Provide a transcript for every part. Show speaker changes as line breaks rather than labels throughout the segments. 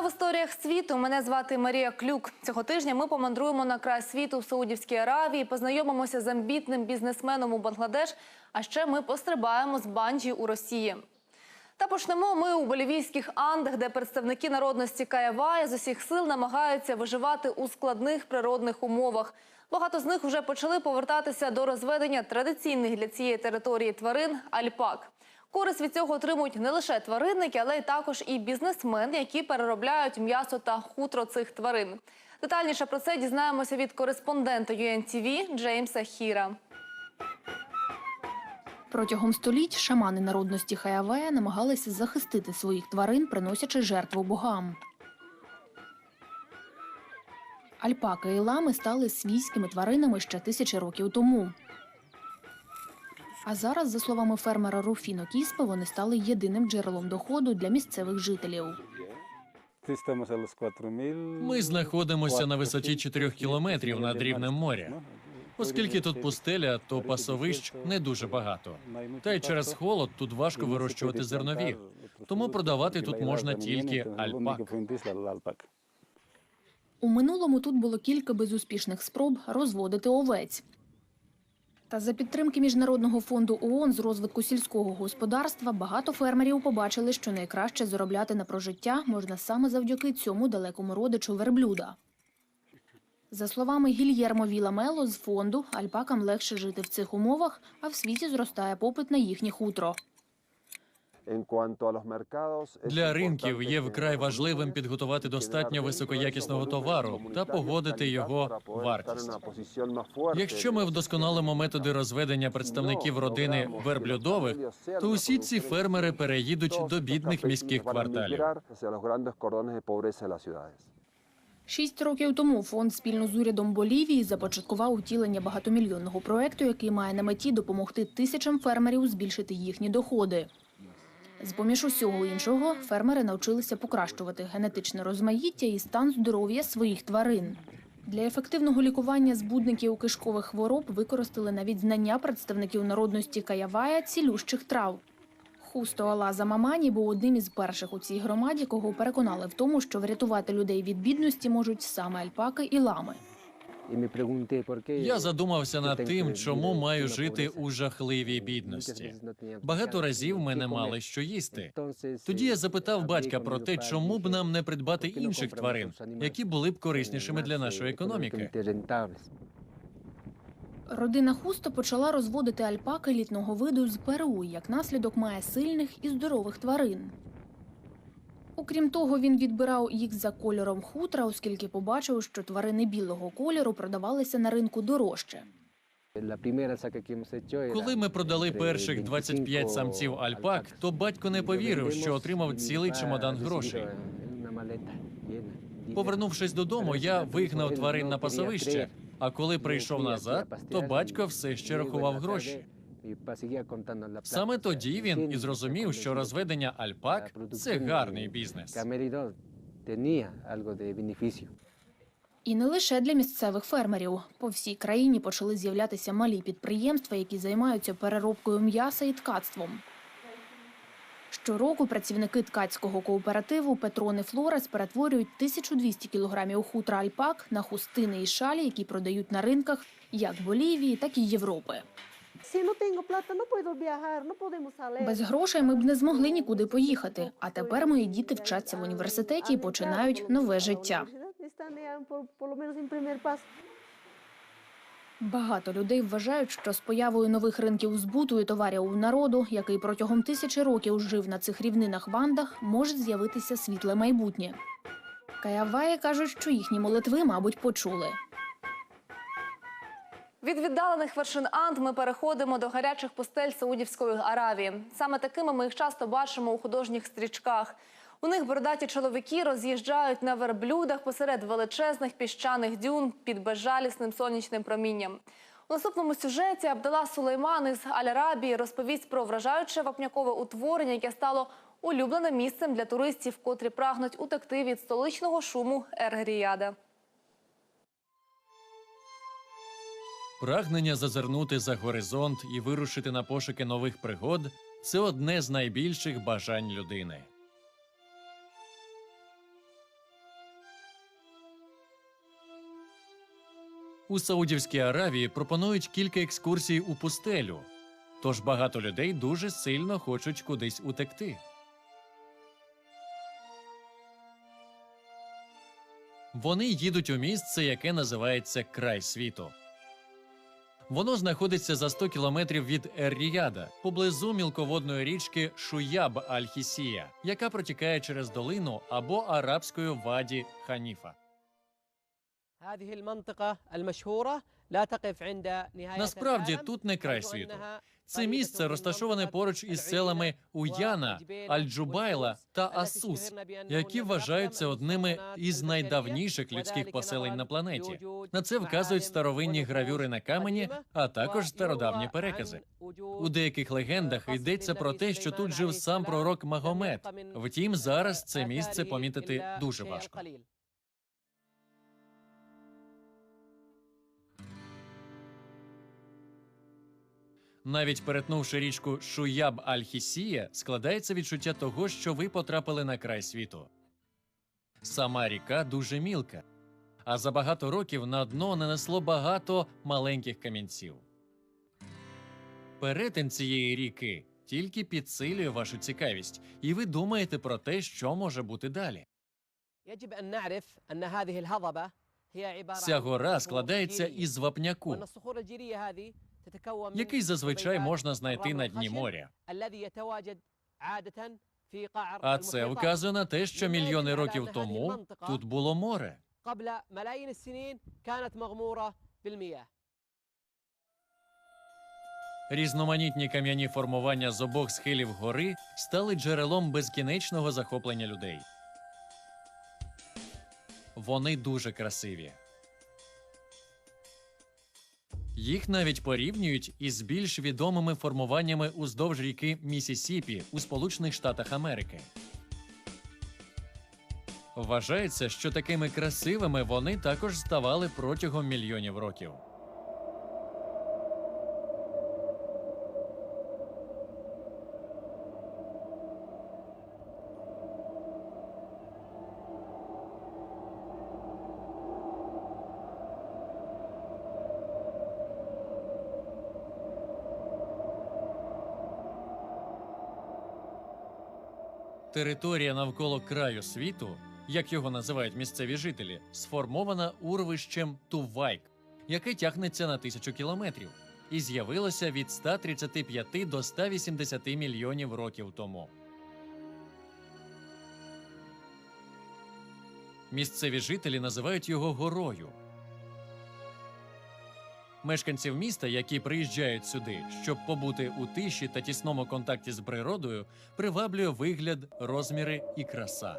В історіях світу. Мене звати Марія Клюк. Цього тижня ми помандруємо на край світу в Саудівській Аравії, познайомимося з амбітним бізнесменом у Бангладеш. А ще ми пострибаємо з банджі у Росії. Та почнемо ми у болівійських Андах, де представники народності Каявая з усіх сил намагаються виживати у складних природних умовах. Багато з них вже почали повертатися до розведення традиційних для цієї території тварин альпак. Користь від цього отримують не лише тваринники, але й також і бізнесмени, які переробляють м'ясо та хутро цих тварин. Детальніше про це дізнаємося від кореспондента UNTV Джеймса Хіра.
Протягом століть шамани народності Хаявея намагалися захистити своїх тварин, приносячи жертву богам. Альпаки і лами стали свійськими тваринами ще тисячі років тому. А зараз, за словами фермера Руфіно Кіспи, вони стали єдиним джерелом доходу для місцевих жителів.
Estamos a los 4000.
Ми знаходимося на висоті 4 кілометрів над рівнем моря. Оскільки тут пустеля, то пасовищ не дуже багато. Та й через холод тут важко вирощувати зернові. Тому продавати тут можна тільки альпак.
У минулому тут було кілька безуспішних спроб розводити овець. Та за підтримки Міжнародного фонду ООН з розвитку сільського господарства багато фермерів побачили, що найкраще заробляти на прожиття можна саме завдяки цьому далекому родичу верблюда. За словами Гільєрмо Віламело з фонду, альпакам легше жити в цих умовах, а в світі зростає попит на їхнє хутро.
Для ринків є вкрай важливим підготувати достатньо високоякісного товару та погодити його вартість. Якщо ми вдосконалимо методи розведення представників родини верблюдових, то усі ці фермери переїдуть до бідних міських кварталів.
Шість років тому фонд спільно з урядом Болівії започаткував утілення багатомільйонного проекту, який має на меті допомогти тисячам фермерів збільшити їхні доходи. З поміж усього іншого, фермери навчилися покращувати генетичне розмаїття і стан здоров'я своїх тварин. Для ефективного лікування збудників кишкових хвороб використали навіть знання представників народності Каявая цілющих трав. Хусто Алаза Мамані був одним із перших у цій громаді, кого переконали в тому, що врятувати людей від бідності можуть саме альпаки і лами.
Я задумався над тим, чому маю жити у жахливій бідності. Багато разів ми не мали що їсти. Тоді я запитав батька про те, чому б нам не придбати інших тварин, які були б кориснішими для нашої економіки.
Родина Хусто почала розводити альпаки літного виду з Перу, як наслідок має сильних і здорових тварин. Окрім того, він відбирав їх за кольором хутра, оскільки побачив, що тварини білого кольору продавалися на ринку дорожче.
Коли ми продали перших 25 самців альпак, то батько не повірив, що отримав цілий чемодан грошей. Повернувшись додому, я вигнав тварин на пасовище. А коли прийшов назад, то батько все ще рахував гроші. Саме тоді він і зрозумів, що розведення альпак це гарний бізнес.
І не лише для місцевих фермерів. По всій країні почали з'являтися малі підприємства, які займаються переробкою м'яса і ткацтвом. Щороку працівники ткацького кооперативу Петрони Флорес перетворюють 1200 кілограмів хутра альпак на хустини і шалі, які продають на ринках як Болівії, так і Європи. Без грошей ми б не змогли нікуди поїхати. А тепер мої діти вчаться в університеті і починають нове життя. Багато людей вважають, що з появою нових ринків збуту і товарів у народу, який протягом тисячі років жив на цих рівнинах вандах, може з'явитися світле майбутнє. Каяваї кажуть, що їхні молитви, мабуть, почули.
Від віддалених вершин Анд ми переходимо до гарячих пустель Саудівської Аравії. Саме такими ми їх часто бачимо у художніх стрічках. У них бородаті чоловіки роз'їжджають на верблюдах посеред величезних піщаних дюн під безжалісним сонячним промінням. У наступному сюжеті Абдала Сулейман із Аль-Арабії розповість про вражаюче вапнякове утворення, яке стало улюбленим місцем для туристів, котрі прагнуть утекти від столичного шуму Ергріяда.
Прагнення зазирнути за горизонт і вирушити на пошуки нових пригод це одне з найбільших бажань людини. У Саудівській Аравії пропонують кілька екскурсій у пустелю, тож багато людей дуже сильно хочуть кудись утекти. Вони їдуть у місце, яке називається край світу. Воно знаходиться за 100 кілометрів від Ер-Ріяда, поблизу мілководної річки Шуяб Аль-Хісія, яка протікає через долину або арабською ваді Ханіфа. Насправді тут не край світу. Це місце розташоване поруч із селами Уяна, Альджубайла та Асус, які вважаються одними із найдавніших людських поселень на планеті. На це вказують старовинні гравюри на камені, а також стародавні перекази. У деяких легендах йдеться про те, що тут жив сам пророк Магомед. Втім, зараз це місце помітити дуже важко. Навіть перетнувши річку Шуяб Альхісія складається відчуття того, що ви потрапили на край світу. Сама ріка дуже мілка, а за багато років на дно нанесло багато маленьких камінців. Перетин цієї ріки тільки підсилює вашу цікавість, і ви думаєте про те, що може бути далі. Ця гора складається із вапняку який зазвичай можна знайти на дні моря. А це вказує на те, що мільйони років тому тут було море. Різноманітні кам'яні формування з обох схилів гори стали джерелом безкінечного захоплення людей. Вони дуже красиві. Їх навіть порівнюють із більш відомими формуваннями уздовж ріки Місісіпі у Сполучених Штатах Америки. Вважається, що такими красивими вони також ставали протягом мільйонів років. Територія навколо краю світу, як його називають місцеві жителі, сформована урвищем Тувайк, яке тягнеться на тисячу кілометрів, і з'явилося від 135 до 180 мільйонів років тому. Місцеві жителі називають його горою. Мешканців міста, які приїжджають сюди, щоб побути у тиші та тісному контакті з природою, приваблює вигляд, розміри і краса.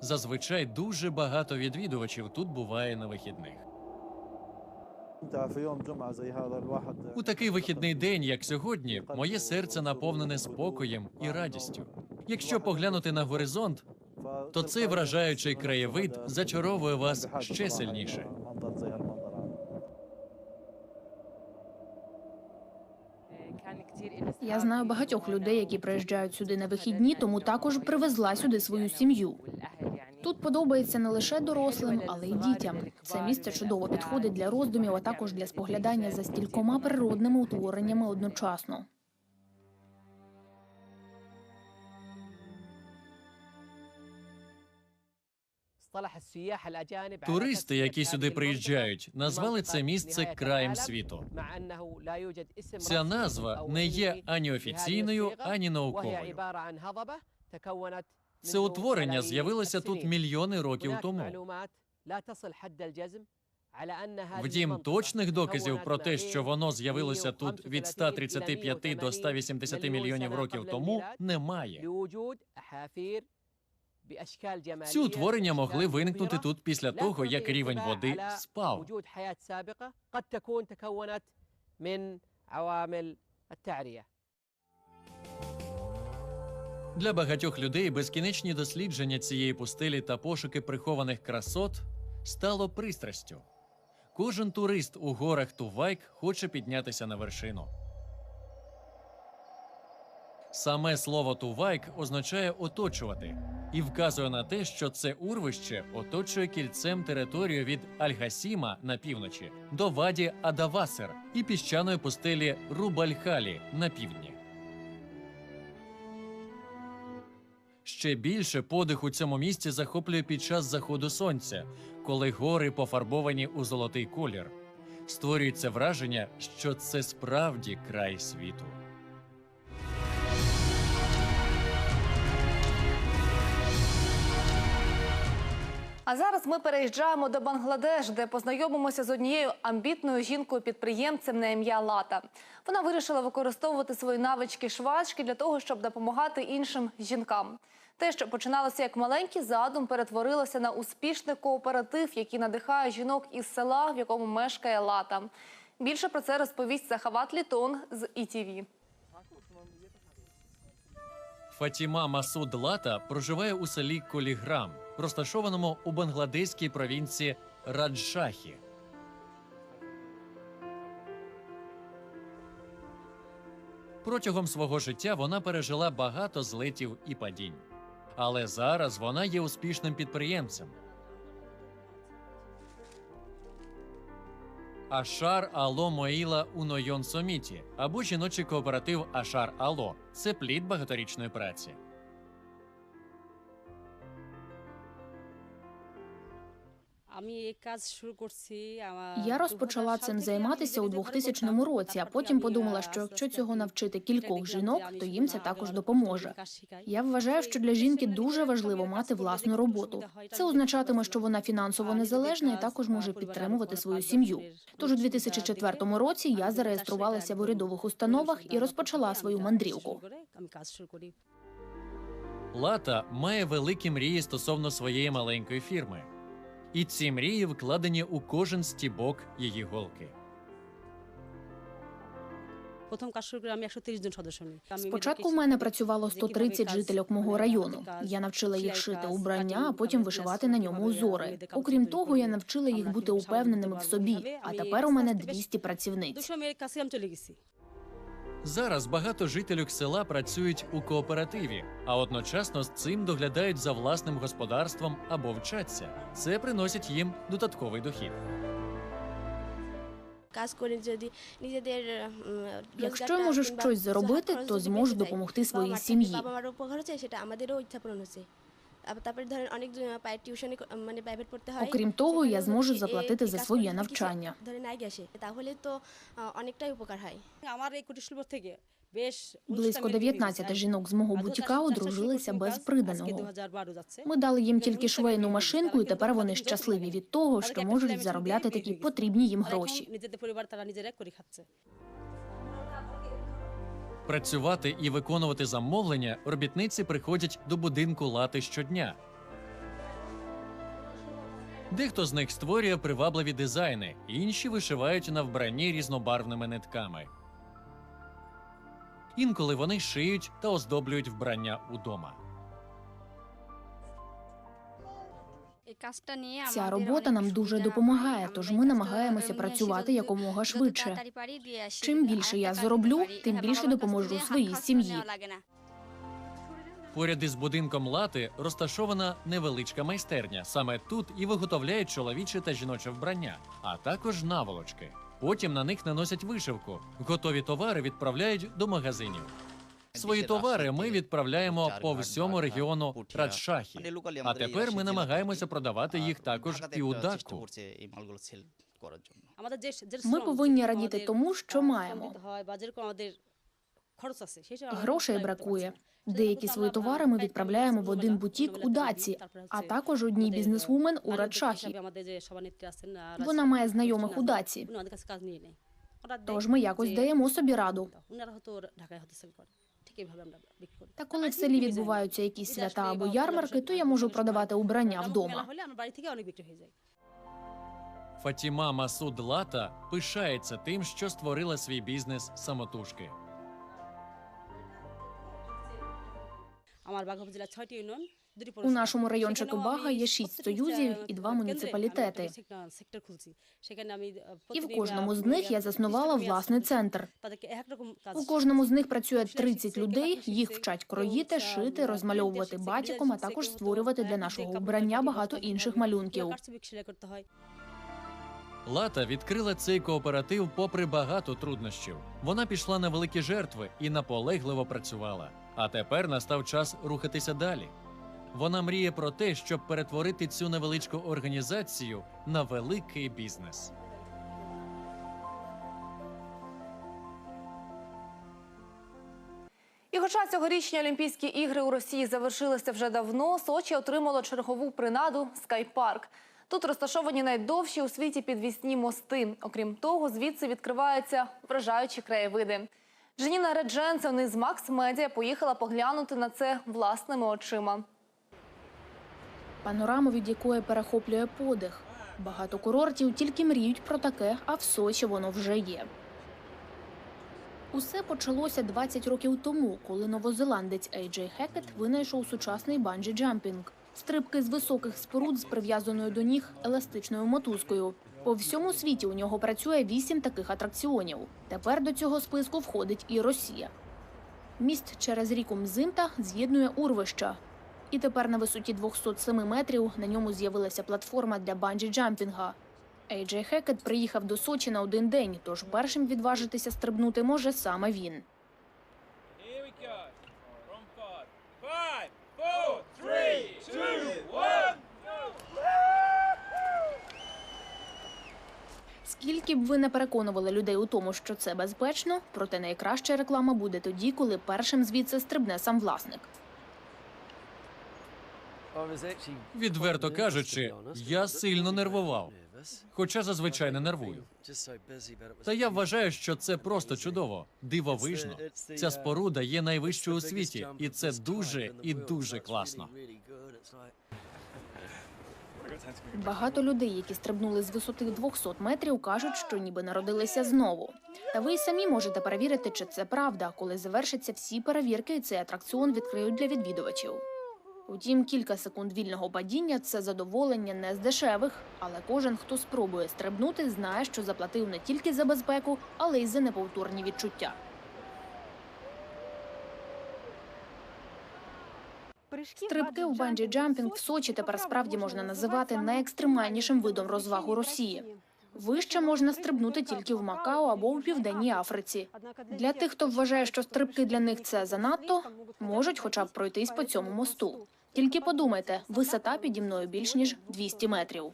Зазвичай дуже багато відвідувачів тут буває на вихідних. У такий вихідний день, як сьогодні, моє серце наповнене спокоєм і радістю. Якщо поглянути на горизонт, то цей вражаючий краєвид зачаровує вас ще сильніше.
Я знаю багатьох людей, які приїжджають сюди на вихідні, тому також привезла сюди свою сім'ю. Тут подобається не лише дорослим, але й дітям. Це місце чудово підходить для роздумів, а також для споглядання за стількома природними утвореннями одночасно.
Туристи, які сюди приїжджають, назвали це місце краєм світу. Ця назва не є ані офіційною, ані науковою. Це утворення з'явилося тут мільйони років тому. Втім, точних доказів про те, що воно з'явилося тут від 135 до 180 мільйонів років тому, немає. Всі утворення могли виникнути тут після того, як рівень води спав. Для багатьох людей безкінечні дослідження цієї пустелі та пошуки прихованих красот стало пристрастю. Кожен турист у горах Тувайк хоче піднятися на вершину. Саме слово Тувайк означає оточувати і вказує на те, що це урвище оточує кільцем територію від Аль-Гасіма на півночі до ваді Адавасер і піщаної пустелі Рубальхалі на півдні. Ще більше подих у цьому місці захоплює під час заходу сонця, коли гори пофарбовані у золотий колір. Створюється враження, що це справді край світу.
А зараз ми переїжджаємо до Бангладеш, де познайомимося з однією амбітною жінкою-підприємцем на ім'я Лата. Вона вирішила використовувати свої навички швачки для того, щоб допомагати іншим жінкам. Те, що починалося як маленький задум, перетворилося на успішний кооператив, який надихає жінок із села, в якому мешкає Лата. Більше про це розповість Сахават Літон з ІТВ.
Фатіма Масуд Лата проживає у селі Коліграм, розташованому у бангладеській провінції Раджшахі. Протягом свого життя вона пережила багато злетів і падінь. Але зараз вона є успішним підприємцем. Ашар Ало Моїла Унойон Соміті або жіночий кооператив Ашар Ало це плід багаторічної праці.
Я розпочала цим займатися у 2000 році. А потім подумала, що якщо цього навчити кількох жінок, то їм це також допоможе. Я вважаю, що для жінки дуже важливо мати власну роботу. Це означатиме, що вона фінансово незалежна і також може підтримувати свою сім'ю. Тож у 2004 році я зареєструвалася в урядових установах і розпочала свою мандрівку.
Лата має великі мрії стосовно своєї маленької фірми І ці мрії вкладені у кожен стібок її голки.
প্রথম কাজ শুরু করে আমি একশো তিরিশ জন সদস্য নিই আমি
Спочатку в мене працювало 130 жительок мого району. Я навчила їх шити убрання, а потім вишивати на ньому узори. Окрім того, я навчила їх бути упевненими в собі. А тепер у мене 200 працівниць.
Зараз багато жителів села працюють у кооперативі, а одночасно з цим доглядають за власним господарством або вчаться. Це приносить їм додатковий дохід.
Якщо можу щось
зробити,
то зможу допомогти своїй сім'ї.
বাবা মারও উপকার হচ্ছে সেটা আমাদেরও ইচ্ছা পূরণ হচ্ছে আবার তারপরে ধরেন অনেক পায়ের টিউশনে মানে প্রাইভেট পড়তে হয়
Окрім того, я
সেখানেও
зможу
যদি
заплатити
এই
за
কাজ
своє
করতে কিছু
навчання.
ধরেন আগে আসে তাহলে তো আহ, অনেকটাই উপকার হয়
আমার এই কুটির শিল্প থেকে বেশ
Близько 19 жінок з мого бутіка одружилися без приданого. Ми дали їм тільки швейну машинку, і тепер вони щасливі від того, що можуть заробляти такі потрібні їм гроші.
Працювати і виконувати замовлення робітниці приходять до будинку лати щодня. Дехто з них створює привабливі дизайни, інші вишивають на вбранні різнобарвними нитками. Інколи вони шиють та оздоблюють вбрання удома.
Ця робота нам дуже допомагає, тож ми намагаємося працювати якомога швидше. Чим більше я зароблю, тим більше допоможу своїй сім'ї.
Поряд із будинком лати розташована невеличка майстерня. Саме тут і виготовляють чоловіче та жіноче вбрання, а також наволочки. Потім на них наносять вишивку. Готові товари відправляють до магазинів. Свої товари ми відправляємо по всьому регіону радшахі. А тепер ми намагаємося продавати їх також і у Даку.
Ми повинні радіти тому, що маємо. Грошей бракує. Деякі свої товари ми відправляємо в один бутік у даці, а також одній бізнесвумен у
радшахі.
Вона має знайомих у даці. Тож ми якось даємо собі раду.
উনারা হয়তো ঢাকায় হয়তো সেল করে ঠিক এইভাবে আমরা বিক্রি করি
Та коли в селі відбуваються якісь свята або ярмарки, то я можу продавати убрання
মেলা
вдома.
হলে আমার বাড়ি থেকে অনেক বিক্রি হয়ে যায়
Фатіма Масуд Лата пишається тим, що створила свій бізнес самотужки.
আমার বাঘ জেলা ছয়টি ইউনিয়ন
у нашому райончику Бага є шість союзів і два муніципалітети. І в кожному з них я заснувала власний центр. У кожному з них працює 30 людей. Їх вчать кроїти, шити, розмальовувати батіком, а також створювати для нашого вбрання багато інших малюнків.
Лата відкрила цей кооператив попри багато труднощів. Вона пішла на великі жертви і наполегливо працювала. А тепер настав час рухатися далі. Вона мріє про те, щоб перетворити цю невеличку організацію на великий бізнес.
І хоча цьогорічні Олімпійські ігри у Росії завершилися вже давно, Сочі отримало чергову принаду скайпарк. Тут розташовані найдовші у світі підвісні мости. Окрім того, звідси відкриваються вражаючі краєвиди. Джаніна Редженсен із Макс Медіа поїхала поглянути на це власними очима.
Панораму, від якої перехоплює подих. Багато курортів тільки мріють про таке, а в Сочі воно вже є. Усе почалося 20 років тому, коли новозеландець Ейджей Хекет винайшов сучасний банджі-джампінг – стрибки з високих споруд з прив'язаною до ніг еластичною мотузкою. По всьому світі у нього працює вісім таких атракціонів. Тепер до цього списку входить і Росія. Міст через ріку Мзимта з'єднує урвища. І тепер на висоті 207 метрів на ньому з'явилася платформа для банджі-джампінга. Ейджей Хекет приїхав до Сочі на один день, тож першим відважитися стрибнути може саме він. Скільки б ви не переконували людей у тому, що це безпечно, проте найкраща реклама буде тоді, коли першим звідси стрибне сам власник.
Відверто кажучи, я сильно нервував, хоча зазвичай не нервую. Та я вважаю, що це просто чудово, дивовижно. Ця споруда є найвищою у світі, і це дуже і дуже класно.
Багато людей, які стрибнули з висоти 200 метрів, кажуть, що ніби народилися знову. Та ви й самі можете перевірити, чи це правда, коли завершаться всі перевірки, і цей атракціон відкриють для відвідувачів. Утім, кілька секунд вільного падіння це задоволення не з дешевих, але кожен, хто спробує стрибнути, знає, що заплатив не тільки за безпеку, але й за неповторні відчуття. Стрибки у банджі-джампінг в Сочі тепер справді можна називати найекстремальнішим видом розваг у Росії. Вище можна стрибнути тільки в Макао або у Південній Африці. Для тих, хто вважає, що стрибки для них це занадто, можуть хоча б пройтись по цьому мосту. Тільки подумайте, висота піді мною більш ніж 200 метрів.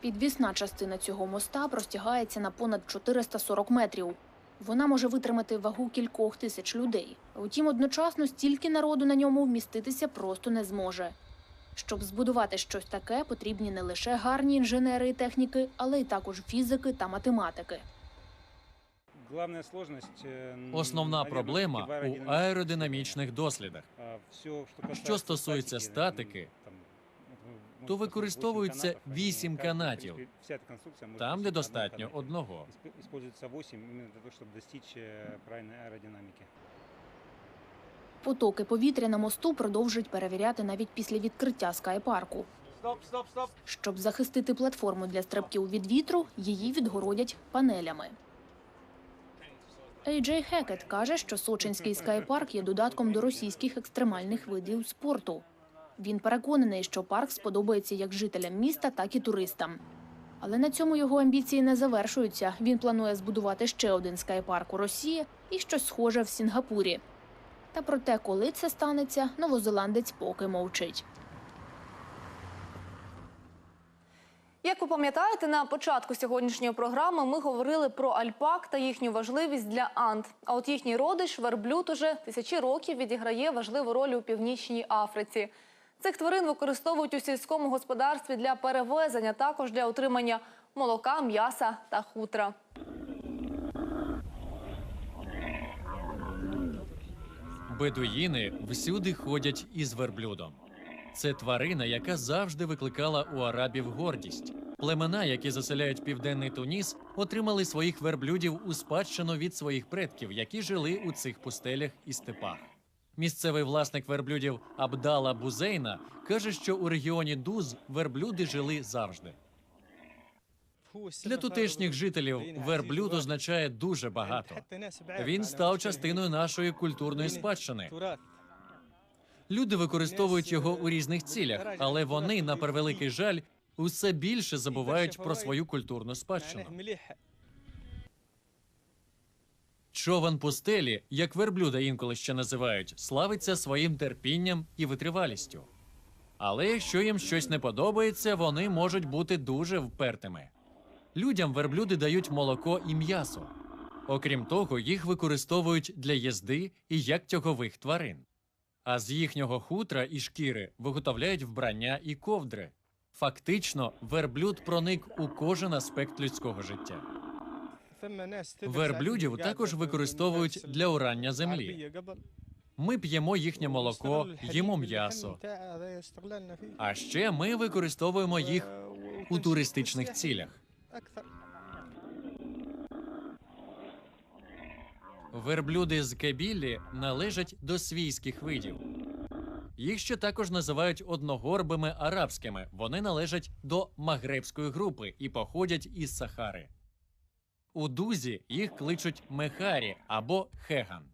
Підвісна частина цього моста простягається на понад 440 метрів. Вона може витримати вагу кількох тисяч людей. Утім, одночасно стільки народу на ньому вміститися просто не зможе. Щоб збудувати щось таке, потрібні не лише гарні інженери і техніки, але й також фізики та математики.
Основна
наверно,
проблема
всё-таки в
у
аэродинамике.
аеродинамічних дослідах.
А, всё, что
Що
касается
стосується статики,
там, ну,
то
можно
використовуються
сказать, восемь
вісім
канатов, они,
канатів,
в принципе, вся эта конструкция может
там, де
носить на одном
достатньо
канате.
одного.
Исп- Используется 8 именно для того, чтобы достичь э, правильной аэродинамики.
Потоки повітря на мосту продовжують перевіряти навіть після відкриття скайпарку. Щоб захистити платформу для стрибків від вітру, її відгородять панелями. Ейджей Хекет каже, що сочинський скайпарк є додатком до російських екстремальних видів спорту. Він переконаний, що парк сподобається як жителям міста, так і туристам. Але на цьому його амбіції не завершуються. Він планує збудувати ще один скайпарк у Росії і щось схоже в Сінгапурі. Та про те, коли це станеться, новозеландець поки мовчить.
Як ви пам'ятаєте, на початку сьогоднішньої програми ми говорили про альпак та їхню важливість для анд. А от їхній родич верблюд уже тисячі років відіграє важливу роль у північній Африці. Цих тварин використовують у сільському господарстві для перевезення, також для отримання молока, м'яса та хутра.
Бедуїни всюди ходять із верблюдом. Це тварина, яка завжди викликала у арабів гордість. Племена, які заселяють південний Туніс, отримали своїх верблюдів у спадщину від своїх предків, які жили у цих пустелях і степах. Місцевий власник верблюдів Абдала Бузейна каже, що у регіоні Дуз верблюди жили завжди. Для тутешніх жителів верблюд означає дуже багато. Він став частиною нашої культурної спадщини. Люди використовують його у різних цілях, але вони, на превеликий жаль, усе більше забувають про свою культурну спадщину. Човен пустелі, як верблюда інколи ще називають, славиться своїм терпінням і витривалістю. Але якщо їм щось не подобається, вони можуть бути дуже впертими. Людям верблюди дають молоко і м'ясо. Окрім того, їх використовують для їзди і як тягових тварин. А з їхнього хутра і шкіри виготовляють вбрання і ковдри. Фактично, верблюд проник у кожен аспект людського життя.
Верблюдів також використовують для урання землі.
Ми п'ємо їхнє молоко, їмо м'ясо. А ще ми використовуємо їх у туристичних цілях. Верблюди з Кебілі належать до свійських видів. Їх ще також називають одногорбими арабськими. Вони належать до магребської групи і походять із Сахари. У дузі їх кличуть мехарі або хеган.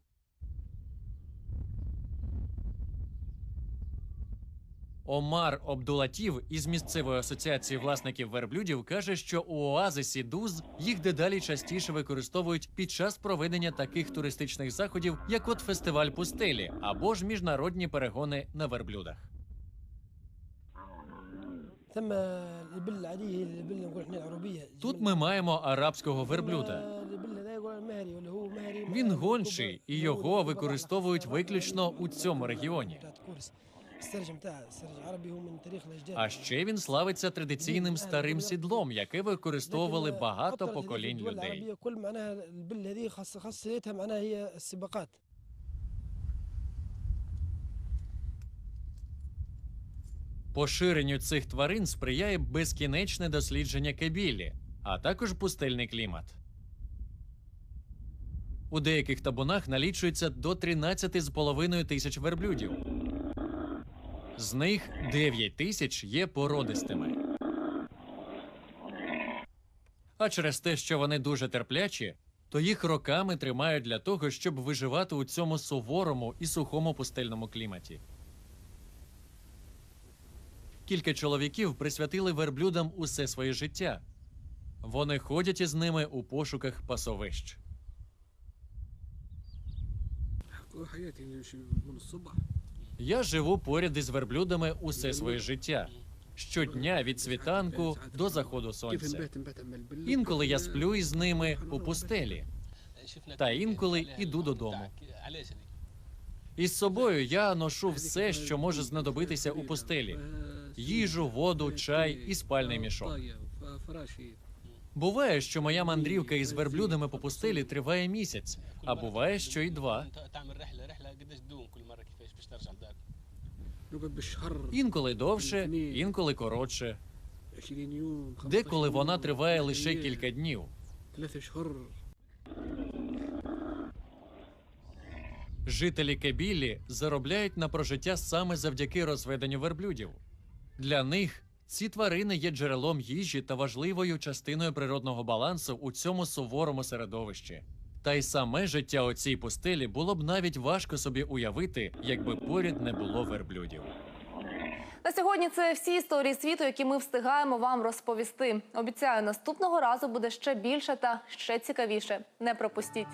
Омар Обдулатів із місцевої асоціації власників верблюдів каже, що у оазисі дуз їх дедалі частіше використовують під час проведення таких туристичних заходів, як от фестиваль пустелі або ж міжнародні перегони на верблюдах. Тут ми маємо арабського верблюда. Він гончий і його використовують виключно у цьому регіоні. А ще він славиться традиційним старим сідлом, яке використовували багато поколінь людей. Поширенню цих тварин сприяє безкінечне дослідження кебілі, а також пустельний клімат. У деяких табунах налічується до 13,5 тисяч верблюдів. З них 9 тисяч є породистими. А через те, що вони дуже терплячі, то їх роками тримають для того, щоб виживати у цьому суворому і сухому пустельному кліматі. Кілька чоловіків присвятили верблюдам усе своє життя. Вони ходять із ними у пошуках пасовищ. Я живу поряд із верблюдами усе своє життя. Щодня від світанку до заходу сонця. Інколи я сплю із ними у пустелі, та інколи іду додому. Із собою я ношу все, що може знадобитися у пустелі: їжу, воду, чай і спальний мішок. Буває, що моя мандрівка із верблюдами по пустелі триває місяць, а буває, що і два. Інколи довше, інколи коротше. Деколи вона триває лише кілька днів. Жителі Кебілі заробляють на прожиття саме завдяки розведенню верблюдів. Для них ці тварини є джерелом їжі та важливою частиною природного балансу у цьому суворому середовищі. Та й саме життя у цій пустелі було б навіть важко собі уявити, якби поряд не було верблюдів.
На сьогодні це всі історії світу, які ми встигаємо вам розповісти. Обіцяю, наступного разу буде ще більше та ще цікавіше. Не пропустіть.